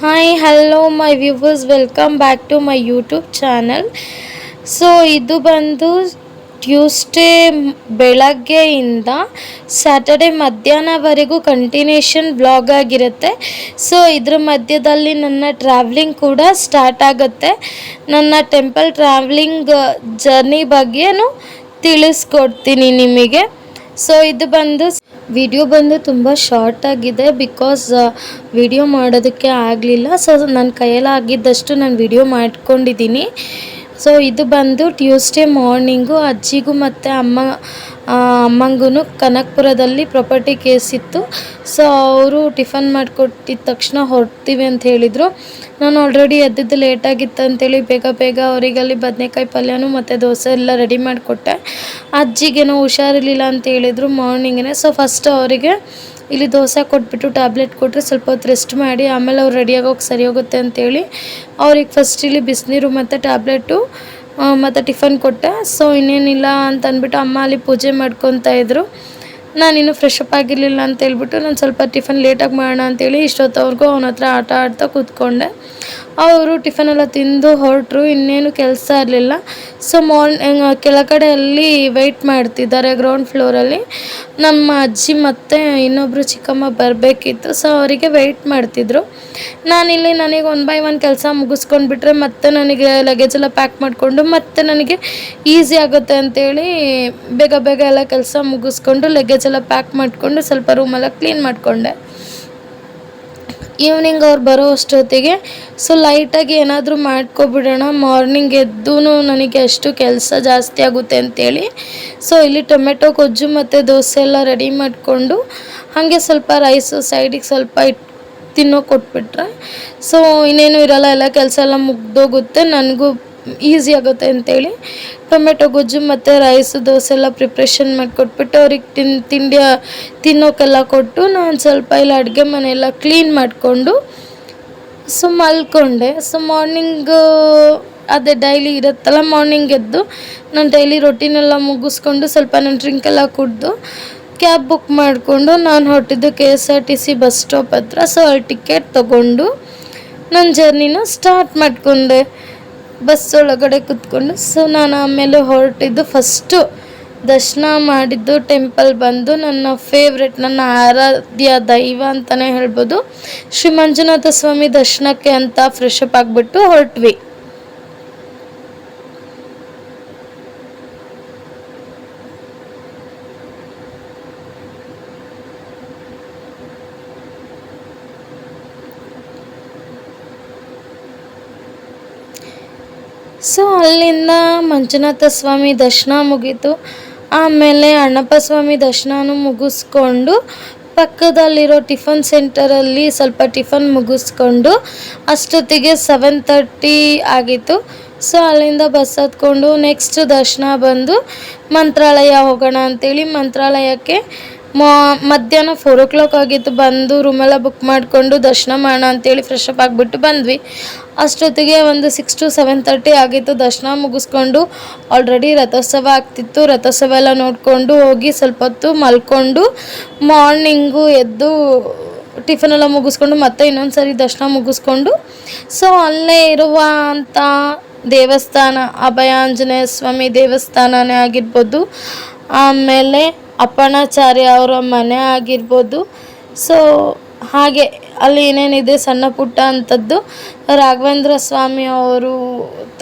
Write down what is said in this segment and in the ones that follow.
Hi hello my viewers welcome back to my YouTube channel so ಇದು ಬಂದು Tuesday ಬೆಳಗ್ಗೆಯಿಂದ Saturday ಮಧ್ಯಾಹ್ನವರೆಗೂ continuation blog ಆಗಿರುತ್ತೆ. ಸೊ ಇದ್ರ ಮಧ್ಯದಲ್ಲಿ ನನ್ನ ಟ್ರಾವ್ಲಿಂಗ್ ಕೂಡ ಸ್ಟಾರ್ಟ್ ಆಗುತ್ತೆ. ನನ್ನ ಟೆಂಪಲ್ ಟ್ರಾವ್ಲಿಂಗ್ ಜರ್ನಿ ಬಗ್ಗೆಯೂ ತಿಳಿಸ್ಕೊಡ್ತೀನಿ ನಿಮಗೆ. ಸೊ ಇದು ಬಂದು ವಿಡಿಯೋ ಬಂದು ತುಂಬ ಶಾರ್ಟ್ ಆಗಿದೆ ಬಿಕಾಸ್ ವಿಡಿಯೋ ಮಾಡೋದಕ್ಕೆ ಆಗಲಿಲ್ಲ. ಸೊ ನನ್ನ ಕೈಯಲ್ಲಿ ಆಗಿದ್ದಷ್ಟು ನಾನು ವಿಡಿಯೋ ಮಾಡ್ಕೊಂಡಿದ್ದೀನಿ. ಸೊ ಇದು ಬಂದು ಟ್ಯೂಸ್ಡೇ ಮಾರ್ನಿಂಗು ಅಜ್ಜಿಗೂ ಮತ್ತು ಅಮ್ಮ ಅಮ್ಮಂಗೂ ಕನಕಪುರದಲ್ಲಿ ಪ್ರಾಪರ್ಟಿ ಕೇಸ್ ಇತ್ತು. ಸೊ ಅವರು ಟಿಫನ್ ಮಾಡಿಕೊಟ್ಟಿದ ತಕ್ಷಣ ಹೊರಡ್ತೀವಿ ಅಂತ ಹೇಳಿದರು. ನಾನು ಆಲ್ರೆಡಿ ಎದ್ದಿದ್ದು ಲೇಟಾಗಿತ್ತು ಅಂತೇಳಿ ಬೇಗ ಬೇಗ ಅವರಿಗೆ ಅಲ್ಲಿ ಬದನೆಕಾಯಿ ಪಲ್ಯನೂ ಮತ್ತು ದೋಸೆ ಎಲ್ಲ ರೆಡಿ ಮಾಡಿಕೊಟ್ಟೆ. ಅಜ್ಜಿಗೇನೋ ಹುಷಾರಿರಲಿಲ್ಲ ಅಂತ ಹೇಳಿದರು ಮಾರ್ನಿಂಗೇ ಸೊ ಫಸ್ಟ್ ಅವರಿಗೆ ಇಲ್ಲಿ ದೋಸೆ ಕೊಟ್ಬಿಟ್ಟು ಟ್ಯಾಬ್ಲೆಟ್ ಕೊಟ್ಟರೆ ಸ್ವಲ್ಪ ಹೊತ್ತು ರೆಸ್ಟ್ ಮಾಡಿ, ಆಮೇಲೆ ಅವ್ರು ರೆಡಿಯಾಗೋಗಿ ಸರಿ ಹೋಗುತ್ತೆ ಅಂತೇಳಿ. ಅವ್ರಿಗೆ ಫಸ್ಟ್ ಇಲ್ಲಿ ಬಿಸಿನೀರು ಮತ್ತು ಟ್ಯಾಬ್ಲೆಟು ಮತ್ತು ಟಿಫನ್ ಕೊಟ್ಟೆ. ಸೊ ಇನ್ನೇನಿಲ್ಲ ಅಂತ ಅಂದ್ಬಿಟ್ಟು ಅಮ್ಮ ಅಲ್ಲಿ ಪೂಜೆ ಮಾಡ್ಕೊತಾ ಇದ್ರು. ನಾನು ಫ್ರೆಶ್ ಅಪ್ ಆಗಿರಲಿಲ್ಲ ಅಂತ ಹೇಳ್ಬಿಟ್ಟು ನಾನು ಸ್ವಲ್ಪ ಟಿಫನ್ ಲೇಟಾಗಿ ಮಾಡೋಣ ಅಂತೇಳಿ ಇಷ್ಟೊತ್ತವ್ರಿಗೂ ಅವನ ಹತ್ರ ಆಟ ಆಡ್ತಾ ಕೂತ್ಕೊಂಡೆ. ಅವರು ಟಿಫನ್ ಎಲ್ಲ ತಿಂದು ಹೊರಟರು, ಇನ್ನೇನು ಕೆಲಸ ಇರಲಿಲ್ಲ. ಸೊ ಮಾರ್ನಿಂಗ್ ಕೆಳಗಡೆಯಲ್ಲಿ ವೆಯ್ಟ್ ಮಾಡ್ತಿದ್ದಾರೆ ಗ್ರೌಂಡ್ ಫ್ಲೋರಲ್ಲಿ ನಮ್ಮ ಅಜ್ಜಿ ಮತ್ತು ಇನ್ನೊಬ್ಬರು ಚಿಕ್ಕಮ್ಮ ಬರಬೇಕಿತ್ತು ಸೊ ಅವರಿಗೆ ವೆಯ್ಟ್ ಮಾಡ್ತಿದ್ರು. ನಾನಿಲ್ಲಿ ನನಗೆ ಒನ್ ಬೈ ಒನ್ ಕೆಲಸ ಮುಗಿಸ್ಕೊಂಡ್ಬಿಟ್ರೆ ಮತ್ತೆ ನನಗೆ ಲಗೇಜ್ ಎಲ್ಲ ಪ್ಯಾಕ್ ಮಾಡಿಕೊಂಡು ಮತ್ತೆ ನನಗೆ ಈಸಿ ಆಗುತ್ತೆ ಅಂತೇಳಿ ಬೇಗ ಬೇಗ ಎಲ್ಲ ಕೆಲಸ ಮುಗಿಸ್ಕೊಂಡು ಲಗೇಜ್ ಎಲ್ಲ ಪ್ಯಾಕ್ ಮಾಡಿಕೊಂಡು ಸ್ವಲ್ಪ ರೂಮೆಲ್ಲ ಕ್ಲೀನ್ ಮಾಡಿಕೊಂಡೆ. ಈವ್ನಿಂಗ್ ಅವ್ರು ಬರೋ ಅಷ್ಟೊತ್ತಿಗೆ. ಸೊ ಲೈಟಾಗಿ ಏನಾದರೂ ಮಾಡ್ಕೊಬಿಡೋಣ. ಮಾರ್ನಿಂಗ್ ಎದ್ದೂ ನನಗೆ ಅಷ್ಟು ಕೆಲಸ ಜಾಸ್ತಿ ಆಗುತ್ತೆ ಅಂತೇಳಿ. ಸೊ ಇಲ್ಲಿ ಟೊಮೆಟೊ, ಗೊಜ್ಜು ಮತ್ತು ದೋಸೆ ಎಲ್ಲ ರೆಡಿ ಮಾಡಿಕೊಂಡು, ಹಾಗೆ ಸ್ವಲ್ಪ ರೈಸು ಸೈಡಿಗೆ ಸ್ವಲ್ಪ ತಿನ್ನೋ ಕೊಟ್ಬಿಟ್ರೆ. ಸೊ ಇನ್ನೇನು ಇರಲ್ಲ. ಎಲ್ಲ ಕೆಲಸ ಎಲ್ಲ ಮುಗ್ದೋಗುತ್ತೆ. ನನಗೂ ಈಸಿ ಆಗುತ್ತೆ ಅಂತೇಳಿ. ಟೊಮೆಟೊ, ಗೊಜ್ಜು ಮತ್ತು ರೈಸ್ ದೋಸೆ ಎಲ್ಲ ಪ್ರಿಪ್ರೇಷನ್ ಮಾಡಿಕೊಟ್ಬಿಟ್ಟು ಅವ್ರಿಗೆ ತಿನ್ ತಿಂಡಿಯ ತಿನ್ನೋಕ್ಕೆಲ್ಲ ಕೊಟ್ಟು ನಾನು ಸ್ವಲ್ಪ ಇಲ್ಲಿ ಅಡುಗೆ ಮನೆಯೆಲ್ಲ ಕ್ಲೀನ್ ಮಾಡಿಕೊಂಡು ಸೊ ಮಲ್ಕೊಂಡೆ. ಸೊ ಮಾರ್ನಿಂಗು ಅದೇ ಡೈಲಿ ಇರುತ್ತಲ್ಲ ಮಾರ್ನಿಂಗ್ ಎದ್ದು ನಾನು ಡೈಲಿ ರೊಟೀನೆಲ್ಲ ಮುಗಿಸ್ಕೊಂಡು ಸ್ವಲ್ಪ ನಾನು ಡ್ರಿಂಕ್ ಎಲ್ಲ ಕುಡಿದು ಕ್ಯಾಬ್ ಬುಕ್ ಮಾಡಿಕೊಂಡು ನಾನು ಹೊರಟಿದ್ದು K S R T C bus stop ಹತ್ರ. ಸೊ ಅಲ್ಲಿ ಟಿಕೆಟ್ ತೊಗೊಂಡು ನನ್ನ ಜರ್ನಿನ ಸ್ಟಾರ್ಟ್ ಮಾಡ್ಕೊಂಡೆ. ಬಸ್ ಒಳಗಡೆ ಕುತ್ಕೊಂಡು ಸೊ ನಾನು ಆಮೇಲೆ ಹೊರಟಿದ್ದು ಫಸ್ಟು ದರ್ಶನ ಮಾಡಿದ್ದು ಟೆಂಪಲ್ ಬಂದು ನನ್ನ ಫೇವ್ರೆಟ್ ನನ್ನ ಆರಾಧ್ಯ ದೈವ ಅಂತಲೇ ಹೇಳ್ಬೋದು. ಶ್ರೀ ಮಂಜುನಾಥ ಸ್ವಾಮಿ ದರ್ಶನಕ್ಕೆ ಅಂತ ಫ್ರೆಶ್ ಅಪ್ ಆಗಿಬಿಟ್ಟು ಹೊರಟ್ವಿ. ಸೊ ಅಲ್ಲಿಂದ ಮಂಜುನಾಥ ಸ್ವಾಮಿ ದರ್ಶನ ಮುಗೀತು. ಆಮೇಲೆ ಅಣ್ಣಪ್ಪ ಸ್ವಾಮಿ ದರ್ಶನನೂ ಮುಗಿಸ್ಕೊಂಡು ಪಕ್ಕದಲ್ಲಿರೋ ಟಿಫನ್ ಸೆಂಟರಲ್ಲಿ ಸ್ವಲ್ಪ ಟಿಫನ್ ಮುಗಿಸ್ಕೊಂಡು ಅಷ್ಟೊತ್ತಿಗೆ ಸೆವೆನ್ ತರ್ಟಿ ಆಗಿತ್ತು. ಸೊ ಅಲ್ಲಿಂದ ಬಸ್ ಹತ್ಕೊಂಡು ನೆಕ್ಸ್ಟ್ ದರ್ಶನ ಬಂದು ಮಂತ್ರಾಲಯ ಹೋಗೋಣ ಅಂತೇಳಿ ಮಂತ್ರಾಲಯಕ್ಕೆ ಮಧ್ಯಾಹ್ನ ಫೋರ್ ಓ ಕ್ಲಾಕ್ ಆಗಿತ್ತು. ಬಂದು ರೂಮೆಲ್ಲ ಬುಕ್ ಮಾಡಿಕೊಂಡು ದರ್ಶನ ಮಾಡೋಣ ಅಂತೇಳಿ ಫ್ರೆಶ್ ಅಪ್ ಆಗಿಬಿಟ್ಟು ಬಂದ್ವಿ. ಅಷ್ಟೊತ್ತಿಗೆ ಒಂದು ಸಿಕ್ಸ್ ಟು ಸೆವೆನ್ ತರ್ಟಿ ಆಗಿತ್ತು. ದರ್ಶನ ಮುಗಿಸ್ಕೊಂಡು ಆಲ್ರೆಡಿ ರಥೋತ್ಸವ ಆಗ್ತಿತ್ತು. ರಥೋತ್ಸವ ಎಲ್ಲ ನೋಡಿಕೊಂಡು ಹೋಗಿ ಸ್ವಲ್ಪ ಹೊತ್ತು ಮಲ್ಕೊಂಡು ಮಾರ್ನಿಂಗು ಎದ್ದು ಟಿಫನ್ ಎಲ್ಲ ಮುಗಿಸ್ಕೊಂಡು ಮತ್ತೆ ಇನ್ನೊಂದು ಸರಿ ದರ್ಶನ ಮುಗಿಸ್ಕೊಂಡು ಸೊ ಅಲ್ಲೇ ಇರುವಂಥ ದೇವಸ್ಥಾನ, ಅಭಯಾಂಜನೇಯ ಸ್ವಾಮಿ ದೇವಸ್ಥಾನನೇ ಆಗಿರ್ಬೋದು. ಆಮೇಲೆ ಅಪ್ಪಣಾಚಾರ್ಯ ಅವರ ಮನೆ ಆಗಿರ್ಬೋದು. ಸೊ ಹಾಗೆ ಅಲ್ಲಿ ಏನೇನಿದೆ ಸಣ್ಣ ಪುಟ್ಟ ಅಂಥದ್ದು ರಾಘವೇಂದ್ರ ಸ್ವಾಮಿ ಅವರು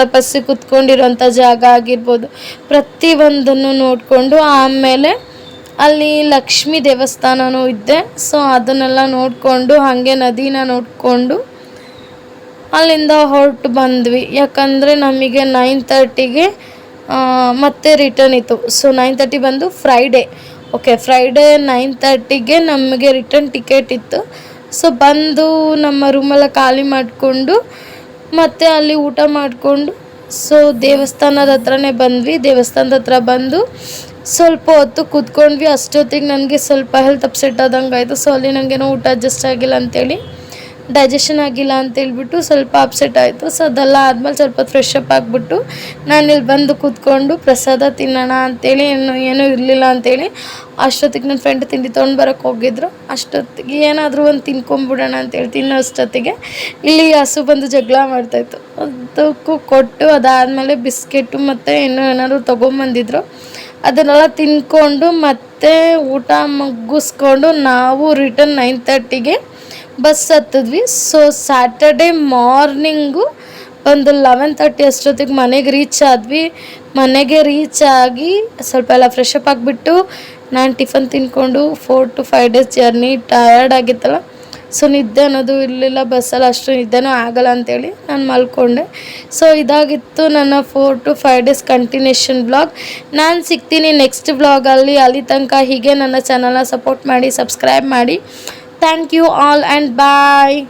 ತಪಸ್ಸಿ ಕುತ್ಕೊಂಡಿರೋಂಥ ಜಾಗ ಆಗಿರ್ಬೋದು. ಪ್ರತಿಯೊಂದನ್ನು ನೋಡಿಕೊಂಡು ಆಮೇಲೆ ಅಲ್ಲಿ ಲಕ್ಷ್ಮೀ ದೇವಸ್ಥಾನವೂ ಇದ್ದೆ ಸೊ ಅದನ್ನೆಲ್ಲ ನೋಡಿಕೊಂಡು, ಹಾಗೆ ನದಿನ ನೋಡಿಕೊಂಡು ಅಲ್ಲಿಂದ ಹೊರಟು ಬಂದ್ವಿ. ಯಾಕಂದರೆ ನಮಗೆ ನೈನ್ ತರ್ಟಿಗೆ ಮತ್ತೆ ರಿಟರ್ನ್ ಇತ್ತು. ಸೊ ನೈನ್ ತರ್ಟಿ ಬಂದು ಫ್ರೈಡೇ ಓಕೆ ಫ್ರೈಡೇ ನೈನ್ ತರ್ಟಿಗೆ ನಮಗೆ ರಿಟರ್ನ್ ಟಿಕೆಟ್ ಇತ್ತು. ಸೊ ಬಂದು ನಮ್ಮ ರೂಮೆಲ್ಲ ಖಾಲಿ ಮಾಡಿಕೊಂಡು, ಮತ್ತೆ ಅಲ್ಲಿ ಊಟ ಮಾಡಿಕೊಂಡು ಸೊ ದೇವಸ್ಥಾನದ ಹತ್ರನೇ ಬಂದ್ವಿ. ದೇವಸ್ಥಾನದ ಹತ್ರ ಬಂದು ಸ್ವಲ್ಪ ಹೊತ್ತು ಕೂತ್ಕೊಂಡ್ವಿ. ಅಷ್ಟೊತ್ತಿಗೆ ನನಗೆ ಸ್ವಲ್ಪ ಹೆಲ್ತ್ ಅಪ್ಸೆಟ್ ಆದಂಗೆ ಆಯಿತು ಸೊ ಅಲ್ಲಿ ನನಗೇನೋ ಊಟ ಅಡ್ಜಸ್ಟ್ ಆಗಿಲ್ಲ ಅಂತೇಳಿ ಡೈಜೆಷನ್ ಆಗಿಲ್ಲ ಅಂತ ಹೇಳ್ಬಿಟ್ಟು ಸ್ವಲ್ಪ ಅಪ್ಸೆಟ್ ಆಯಿತು. ಸೊ ಅದೆಲ್ಲ ಆದಮೇಲೆ ಸ್ವಲ್ಪ ಫ್ರೆಶ್ ಅಪ್ ಆಗಿಬಿಟ್ಟು ನಾನು ಇಲ್ಲಿ ಬಂದು ಕೂತ್ಕೊಂಡು ಪ್ರಸಾದ ತಿನ್ನೋಣ ಅಂತೇಳಿ, ಏನು, ಏನೂ ಇರಲಿಲ್ಲ ಅಂತೇಳಿ ಅಷ್ಟೊತ್ತಿಗೆ ನನ್ನ ಫ್ರೆಂಡ್ ತಿಂಡಿ ತೊಗೊಂಡು ಬರೋಕ್ಕೆ ಹೋಗಿದ್ರು. ಅಷ್ಟೊತ್ತಿಗೆ ಏನಾದರೂ ಒಂದು ತಿನ್ಕೊಂಬಿಡೋಣ ಅಂತೇಳಿ ತಿನ್ನೋ ಅಷ್ಟೊತ್ತಿಗೆ ಇಲ್ಲಿ ಹಸು ಬಂದು ಜಗಳ ಮಾಡ್ತಾಯಿತ್ತು ಅದಕ್ಕೂ ಕೊಟ್ಟು ಅದಾದಮೇಲೆ ಬಿಸ್ಕೆಟು ಮತ್ತು ಇನ್ನೂ ಏನಾದ್ರು ತೊಗೊಂಬಂದಿದ್ರು. ಅದನ್ನೆಲ್ಲ ತಿನ್ಕೊಂಡು ಮತ್ತೆ ಊಟ ಮುಗಿಸ್ಕೊಂಡು ನಾವು ರಿಟರ್ನ್ ನೈನ್ ತರ್ಟಿಗೆ ಬಸ್ ಹತ್ತಿದ್ವಿ. ಸೊ ಸ್ಯಾಟರ್ಡೆ ಮಾರ್ನಿಂಗು ಒಂದು ಲೆವೆನ್ ತರ್ಟಿ ಅಷ್ಟೊತ್ತಿಗೆ ಮನೆಗೆ ರೀಚ್ ಆದ್ವಿ. ಮನೆಗೆ ರೀಚ್ ಆಗಿ ಸ್ವಲ್ಪ ಎಲ್ಲ ಫ್ರೆಶ್ ಅಪ್ ಆಗಿಬಿಟ್ಟು ನಾನು ಟಿಫನ್ ತಿನ್ಕೊಂಡು four to five days journey tired ಆಗಿತ್ತಲ್ಲ. ಸೊ ನಿದ್ದೆ ಅನ್ನೋದು ಇರಲಿಲ್ಲ ಬಸ್ಸಲ್ಲಿ ಅಷ್ಟು ನಿದ್ದೆನೂ ಆಗಲ್ಲ ಅಂತೇಳಿ ನಾನು ಮಲ್ಕೊಂಡೆ. ಸೊ ಇದಾಗಿತ್ತು ನನ್ನ four to five days continuation blog ನಾನು ಸಿಗ್ತೀನಿ ನೆಕ್ಸ್ಟ್ ಬ್ಲಾಗಲ್ಲಿ ಅಲ್ಲಿ. ತನಕ ಹೀಗೆ ನನ್ನ ಚಾನಲ್ನ ಸಪೋರ್ಟ್ ಮಾಡಿ ಸಬ್ಸ್ಕ್ರೈಬ್ ಮಾಡಿ. Thank you all and bye.